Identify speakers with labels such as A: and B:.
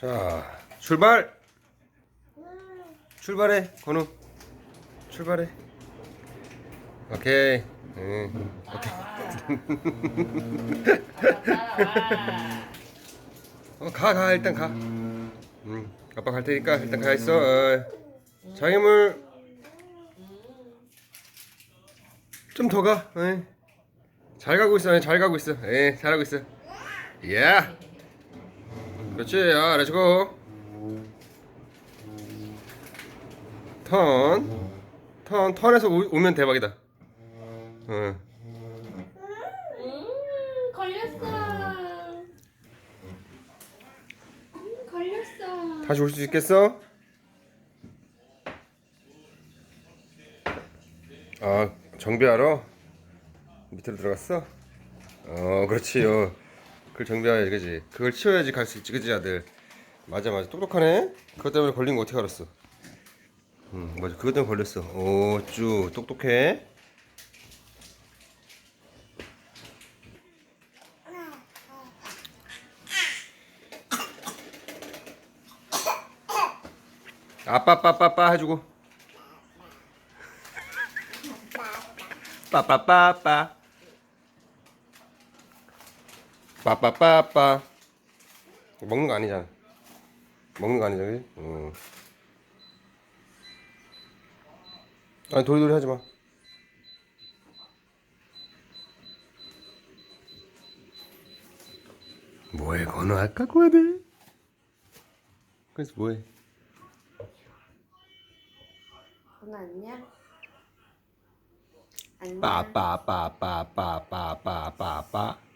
A: 자, 출발! 출발해, 건우. 출발해. 오케이. 응. 어, 가, 가, 일단 가. 응. 아빠 갈 테니까 일단 가 있어. 어. 장애물. 좀 더 가. 어. 잘 가고 있어, 잘 가고 있어. 예, 잘하고 있어. 예. 그렇지, 야, 렛츠고. 턴. 턴, 턴에서 오, 오면 대박이다. 응.
B: 음, 걸렸어. 음, 걸렸어.
A: 다시 올 수 있겠어? 아 정비하러 밑으로 들어갔어? 어 그렇지요 그걸 정비해야지 그지? 그걸 치워야지 갈 수 있지 그지 아들? 맞아 맞아. 똑똑하네? 그것 때문에 걸린 거 어떻게 알았어? 응 맞아. 그것 때문에 걸렸어. 오쭈 똑똑해? 아빠 빠빠빠 해주고. 빠빠빠빠 빠빠빠빠 먹는 거 아니잖아 먹는 거 아니잖아 그지? 응. 아니 도리도리 하지 마 뭐해 건우 아까 거들 그래서 뭐해
B: 돈 안녕? 안녕.
A: 빠빠빠빠빠빠빠빠